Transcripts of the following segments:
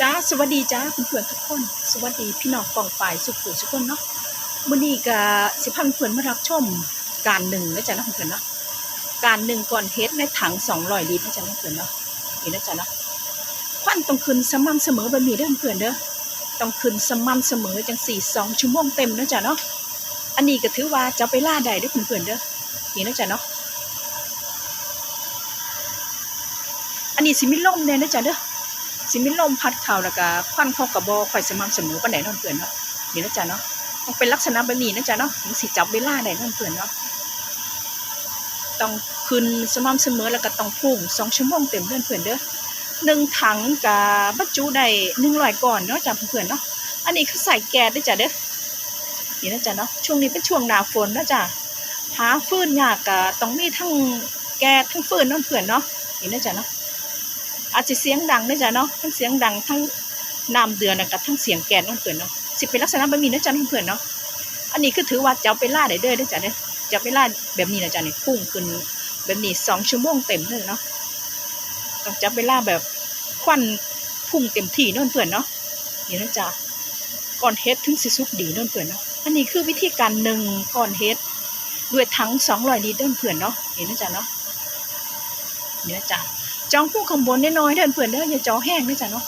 จ้าสวัสดีจ้าเพื่อนๆทุกคน สวัสดีพี่น้องกองฝ่ายสุขุทุกคนเนาะมื้อนี้ก็สิพาเพื่อนมารับชมการหนึ่งนะจ๊ะนะเพื่อนเนาะการหนึ่งก่อนเฮ็ดในถัง200ลิตรนะจ๊ะนะเพื่อนเนาะนี่นะจ๊ะเนาะควันต้องขึ้นสม่ำเสมอแบบนี้เด้อเพื่อนเด้อต้องขึ้นสม่ำเสมอจังสี่สองชั่วโมงเต็มนะจ๊ะเนาะอันนี้ก็ถือว่าจะไปล่าได้ด้อเพื่อนๆเด้อนี่นะจ๊ะเนาะอันนี้สิมีลมแน่นะจ๊ะเด้อ สิมีลมพัดเข่าแล้วก็ควันเข้ากระบอกข่อยสม่ำเสมอปานไหนนอนเพื่อนเนาะนี่นะจ๊ะเนาะต้องเป็นลักษณะแบบนี้นะจ๊ะเนาะถึงสิจับเวลาได้นอนเพื่อนเนาะต้องขึ้นสม่ำเสมอแล้วก็ต้องพุ่งสองชั่วโมงเต็มเพื่อนเพื่อนเด้อหนึ่งถังกับบรรจุได้หนึ่งร้อยก่อนเนาะจ้ะเพื่อนเนาะอันนี้คือใส่แก๊สด้วยจ้ะเด้อนี่นะจ๊ะเนาะช่วงนี้เป็นช่วงหน้าฝนนะจ๊ะหาฟืนยากก็ต้องมีทั้งแก๊สทั้งฟืนเนอนเพื่อนเนาะนี่นะจ๊ะเนาะ อาจจะเสียงดังนะจ๊ะเนาะทั้งเสียงดังทั้งน้ำเดือนกับทั้งเสียงแกนน้องเพื่อนเนาะสิเป็นลักษณะแบบนี้นะจ๊ะน้องเพื่อนเนาะอันนี้คือถือว่าจะเอาไปล่าได้เด้อนะจ๊ะเนี่ยจะไปล่าแบบนี้นะจ๊ะเนี่ยพุ่งขึ้นแบบนี้สองชั่วโมงเต็มเลยเนาะต้องจับเวลาแบบควันพุ่งเต็มที่น้องเพื่อนเนาะนี่นะจ๊ะก่อนเฮ็ดถึงสิสุกดีน้องเพื่อนเนาะอันนี้คือวิธีการหนึ่งก่อนเฮ็ดด้วยถังสองร้อยลิตรน้องเพื่อนเนาะนี่นะจ๊ะเนาะนี่นะจ๊ะ จองผู้ข้างบนน้อยๆเด้อเพื่อนเด้ออย่าจองแห้งนะจ๊ะเนาะ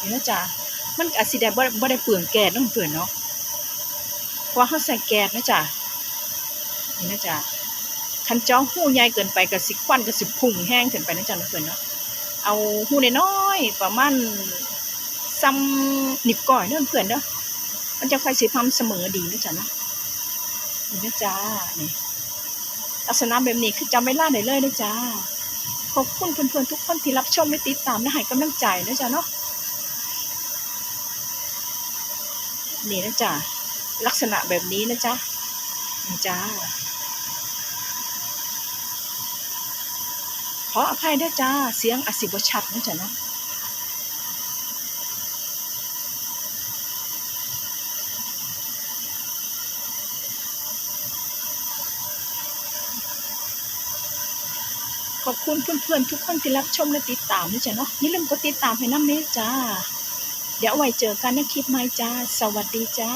นี่นะจ๊ะมันอาจสิได้บ่บ่ได้เปลืองแก๊สเนาะเพื่อนเนาะเพราะเขาใส่แก๊สนะจ๊ะนี่นะจ๊ะคันจองหู้ใหญ่เกินไปก็สิควันก็สิพุ่งแห้งขึ้นไปนะจ๊ะเนาะเพื่อนเนาะเอาหู้น้อยๆประมาณซ้ำหนิบก้อยเด้อเพื่อนเด้อมันจะค่อยสิพํเสมอดีนะจ๊ะเนาะนี่นะจ๊ะนี่ลักษณะแบบนี้คือจำเวลาได้เลยนะจ๊ะ ขอบคุณเพื่อนๆทุกคนที่รับชมและติดตามและให้กำลังใจนะจ๊ะเนาะนี่นะจ๊ะลักษณะแบบนี้นะจ๊ะนี่จ้าขออภัยด้วยจ้า เสียงอสิบชัดนะจ๊ะเนาะ ขอบคุณเพื่อนๆ ทุกคนที่รับชมและติดตามนะจ๊ะเนาะอย่าลืมกดติดตามให้น้ำเนจ้า เดี๋ยวไว้เจอกันในคลิปใหม่จ้า สวัสดีจ้า